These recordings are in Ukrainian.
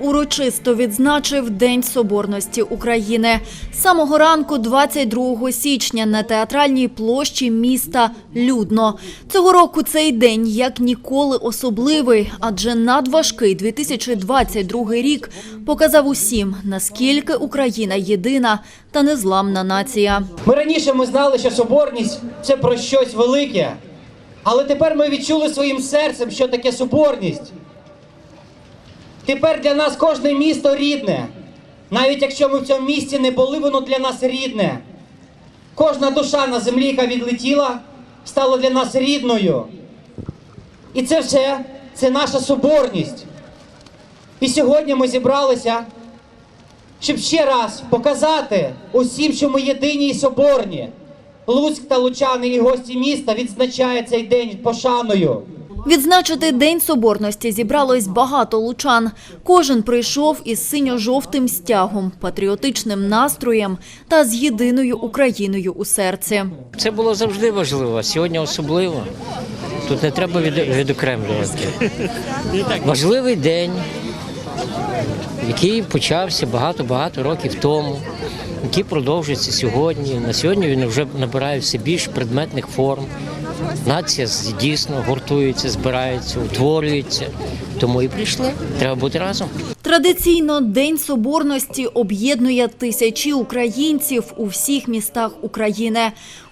урочисто відзначив День Соборності України. Самого ранку, 22 січня, на театральній площі міста людно. Цього року цей день як ніколи особливий, адже надважкий 2022 рік показав усім, наскільки Україна єдина та незламна нація. Ми раніше ми знали, що соборність це про щось велике, але тепер ми відчули своїм серцем, що таке соборність. Тепер для нас кожне місто рідне. Навіть якщо ми в цьому місті не були, воно для нас рідне. Кожна душа на землі, яка відлетіла, стала для нас рідною. І це все це наша соборність. І сьогодні ми зібралися щоб ще раз показати усім, що ми єдині і соборні. Луцьк та лучани і гості міста відзначають цей день пошаною. Відзначити День Соборності зібралось багато лучан. Кожен прийшов із синьо-жовтим стягом, патріотичним настроєм та з єдиною Україною у серці. Це було завжди важливо, сьогодні особливо. Тут не треба відокремлювати. Важливий день, який почався багато-багато років тому, який продовжується сьогодні. На сьогодні він вже набирає все більш предметних форм. Нація дійсно гуртується, збирається, утворюється. Тому і прийшли. Треба бути разом. Традиційно День Соборності об'єднує тисячі українців у всіх містах України.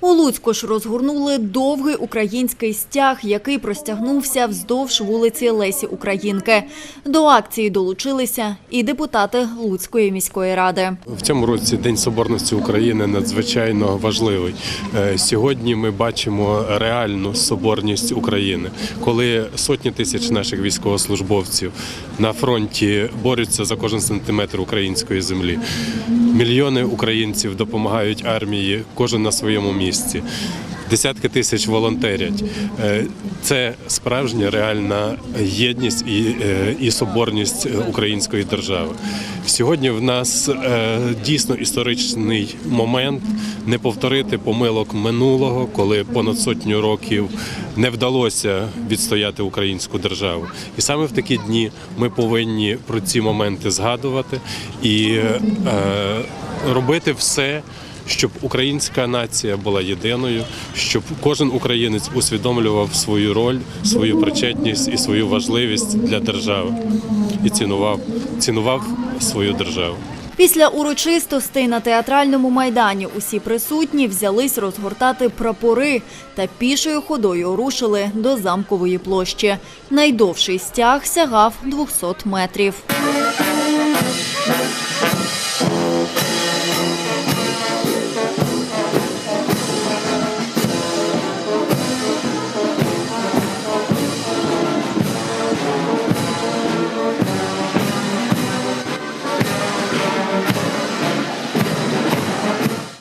У Луцьку ж розгорнули довгий український стяг, який простягнувся вздовж вулиці Лесі Українки. До акції долучилися і депутати Луцької міської ради. В цьому році День Соборності України надзвичайно важливий. Е, Сьогодні ми бачимо реальну соборність України, коли сотні тисяч наших військовослужбовців на фронті борються за кожен сантиметр української землі. Мільйони українців допомагають армії, кожен на своєму місці. Десятки тисяч волонтерять. Е, Це справжня реальна єдність і, е, і соборність української держави. Сьогодні в нас е, дійсно історичний момент не повторити помилок минулого, коли понад сотню років не вдалося відстояти українську державу. І саме в такі дні ми повинні про ці моменти згадувати і робити все щоб українська нація була єдиною, щоб кожен українець усвідомлював свою роль, свою причетність і свою важливість для держави і цінував, цінував свою державу. Після урочистостей на театральному майдані усі присутні взялись розгортати прапори та пішою ходою рушили до замкової площі. Найдовший стяг сягав 200 метрів.